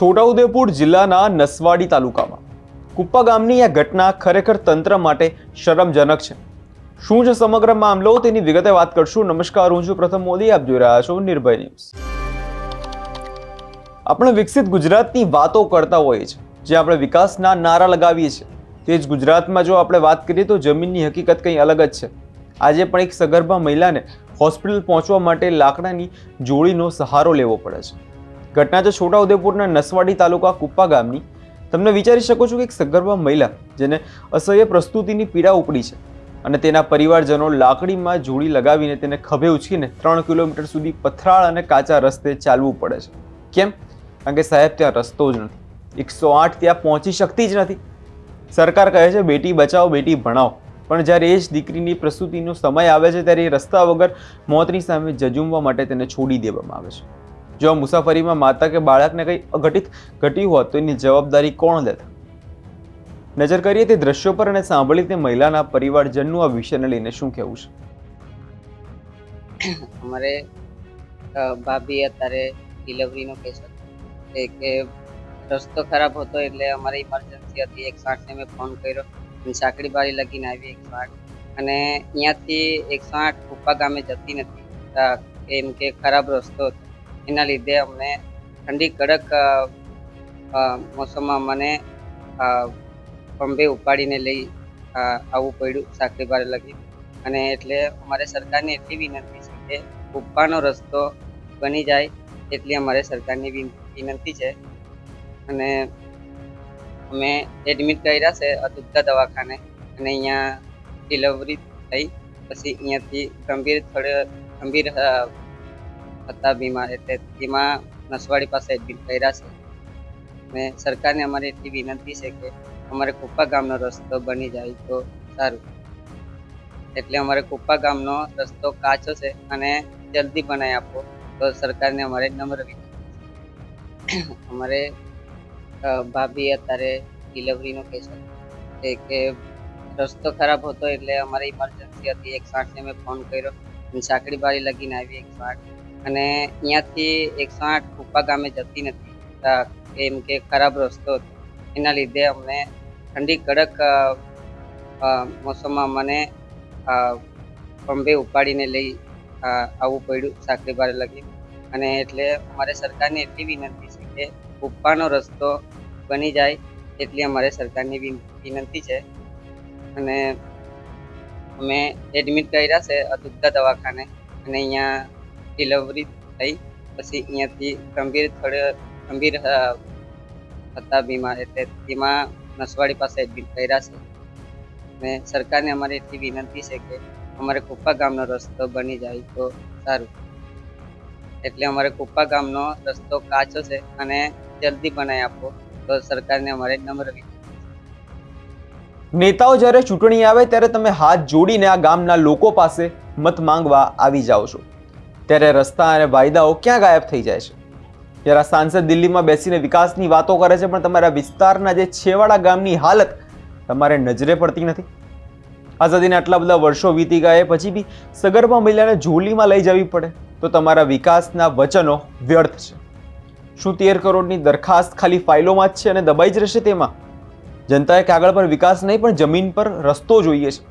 છોટાઉદેપુર જિલ્લાના નસવાડી તાલુકામાં. કુપ્પા ગામની આ ઘટના ખરેખર તંત્ર માટે શરમજનક છે. શું છે સમગ્ર મામલો? તેની વિગતે વાત કરશું. નમસ્કાર, હું છું પ્રથમ મોદી. આપ જોઈ રહ્યા છો નિર્ભય ન્યૂઝ. આપણે વિકસિત ગુજરાતની વાતો કરતા હોઈએ છીએ. જે આપણે વિકાસના નારા લગાવીએ છીએ. તે જ ગુજરાતમાં જો આપણે વાત કરીએ તો જમીનની હકીકત કંઈ અલગ જ છે. આજે પણ એક સગર્ભા મહિલાને હોસ્પિટલ પહોંચવા માટે લાકડાની જોડીનો સહારો લેવો પડે છે. ઘટના છે છોટાઉદેપુરના નસવાડી તાલુકા કુપ્પા ગામની. તમને વિચારી શકો છો કે એક સગર્ભા મહિલા જેને અસહ્ય પ્રસ્તુતિની પીડા ઉપડી છે અને તેના પરિવારજનો લાકડીમાં જોડી લગાવીને તેને ખભે ઉછકીને ત્રણ કિલોમીટર સુધી પથરાળ અને કાચા રસ્તે ચાલવું પડે છે. કેમ? કારણ કે સાહેબ, ત્યાં રસ્તો જ નથી. એકસો આઠ ત્યાં પહોંચી શકતી જ નથી. સરકાર કહે છે, બેટી બચાવો, બેટી ભણાવો. પણ જ્યારે એ જ દીકરીની પ્રસૂતિનો સમય આવે છે, ત્યારે એ રસ્તા વગર મોતની સામે જજુમવા માટે તેને છોડી દેવામાં આવે છે. જો મુસાફરીમાં માતા કે બાળકને કંઈ અઘટિત ઘટ્યું હોત તો એની જવાબદારી કોણ લેતા? નજર કરીએ તે દ્રશ્યો પર અને સાંભળી તે મહિલાના પરિવારજનનું આ વિષયને લઈને શું કહેવું છે? અમારે ભાભી અત્યારે ડિલિવરીનો કેસ હતો કે રસ્તો ખરાબ હતો એટલે અમારે ઇમરજન્સી હતી. એકસો આઠને મેં ફોન કર્યો અને સાંકડી બારી લગીને આવી એકસો આઠ અને અહીંયાથી એકસો આઠ ગામે જતી નથી. એમ કે ખરાબ રસ્તો હતો. એના લીધે અમને ઠંડી કડક મોસમમાં મને પંબે ઉપાડીને લઈ આવવું પડ્યું સાંકડી લગી. અને એટલે અમારે સરકારને એટલી વિનંતી છે કે ઉપવાનો રસ્તો બની જાય એટલી અમારે સરકારની વિનંતી છે. અને અમે એડમિટ કર્યા છે અતુક્તા દવાખાને અને અહીંયા ડિલિવરી થઈ. પછી અહીંયાથી ગંભીર, થોડે ગંભીર હતા, બીમાર એટલે એમાં નસવાડી પાસે એડમિટ કર્યા છે. ને સરકારને અમારી એટલી વિનંતી છે કે અમારે કુપ્પા ગામનો રસ્તો બની જાય તો સારું. એટલે અમારે કુપ્પા ગામનો રસ્તો કાચો છે અને જલ્દી બનાવી આપો, તો સરકારને અમારે નમ્ર વિનંતી. અમારે ભાભી અત્યારે ડિલિવરીનો કેસ હતો કે રસ્તો ખરાબ હતો એટલે અમારે ઇમરજન્સી હતી, એક સાંઠને મેં ફોન કર્યો સાંકડી બારી લગીને આવી એક આઠ અને અહીંયાથી એકસો આઠ કુપ્પા ગામે જતી નથી. એમ કે ખરાબ રસ્તો એના લીધે અમને ઠંડી કડક મોસમમાં મને અ, ઉપાડીને લઈ આવવું પડ્યું સાંકડી લગી. અને એટલે અમારે સરકારને એટલી વિનંતી છે કે કુપ્પાનો રસ્તો બની જાય એટલી અમારે સરકારની વિનંતી છે. અને અમે એડમિટ કર્યા છે અતુક્તા દવાખાને. અને અહીંયા ડિલિવરી થઈ. પછી અહીંયાથી ગંભીર થોડે ગંભીર હતા બીમાર એટલે તેમાં નસવાડી પાસે એડમિટ કર્યા છે. ને સરકારને અમારે એટલી વિનંતી છે કે અમારે કુપ્પા ગામનો રસ્તો બની જાય તો સારું. એટલે અમારે કુપ્પા ગામનો રસ્તો કાચો છે અને જલ્દી બનાવી આપો. તો સરકારને અમારે નમ્ર નેતાઓ જ્યારે ચૂંટણી આવે ત્યારે તમે હાથ જોડીને આ ગામના લોકો પાસે મત માંગવા આવી જાઓ છો. ત્યારે રસ્તા અને વાયદાઓ ક્યાં ગાયબ થઈ જાય છે? જ્યારે સાંસદ દિલ્હીમાં બેસીને વિકાસની વાતો કરે છે, પણ તમારા વિસ્તારના જે છેવાડા ગામની હાલત તમારે નજરે પડતી નથી? આઝાદીને આટલા બધા વર્ષો વીતી ગયા પછી બી સગર્ભા મહિલાને ઝોલીમાં લઈ જવી પડે તો તમારા વિકાસના વચનો વ્યર્થ છે. શું તેર કરોડની દરખાસ્ત ખાલી ફાઇલોમાં જ છે અને દબાઈ જ રહેશે તેમાં? જનતાએ કાગળ પર વિકાસ નહીં, પણ જમીન પર રસ્તો જોઈએ છે.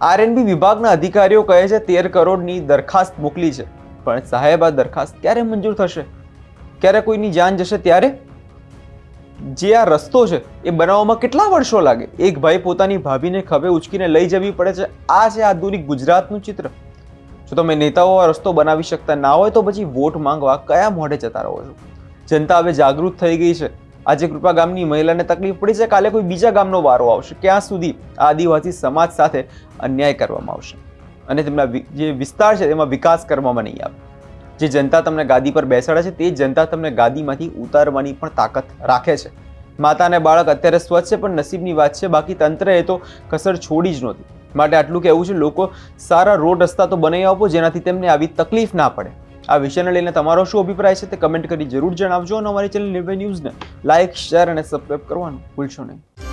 આરએનબી વિભાગના અધિકારીઓ કહે છે, તેર કરોડની દરખાસ્ત મોકલી છે. પણ સાહેબ, આ દરખાસ્ત ક્યારે મંજૂર થશે? ક્યારે કોઈની જાન જશે ત્યારે? જે આ રસ્તો છે, એ બનાવવામાં કેટલા વર્ષો લાગે? એક ભાઈ પોતાની ભાભીને ખભે ઉચકીને લઈ જવી પડે છે. આ છે આધુનિક ગુજરાતનું ચિત્ર. જો તમે નેતાઓ આ રસ્તો બનાવી શકતા ના હોય, તો પછી વોટ માંગવા કયા મોઢે જતા રહો છો? જનતા હવે જાગૃત થઈ ગઈ છે. આજે કૃપા ગામની મહિલાને તકલીફ પડી છે. કાલે કોઈ બીજા ગામનો વારો આવશે. ક્યાં સુધી આદિવાસી સમાજ સાથે અન્યાય કરવામાં આવશે? અને તેમના જે વિસ્તાર છે તેમાં વિકાસ કરવામાં નહીં આવે. જે જનતા તમને ગાદી પર બેસાડે છે, તે જનતા તમને ગાદીમાંથી ઉતારવાની પણ તાકાત રાખે છે. માતા અને બાળક અત્યારે સ્વચ્છ છે, પણ નસીબની વાત છે. બાકી તંત્રએ તો કસર છોડી જ નહોતી. માટે આટલું કહેવું છે, લોકો સારા રોડ રસ્તા તો બનાવી આપો, જેનાથી તેમને આવી તકલીફ ના પડે. આ વિષયને લઈને તમારો શું અભિપ્રાય છે તે કમેન્ટ કરી જરૂર જણાવજો અને અમારી ચેનલ નિર્ભય ન્યૂઝને લાઇક શેર અને સબસ્ક્રાઈબ કરવાનું ભૂલશો નહીં.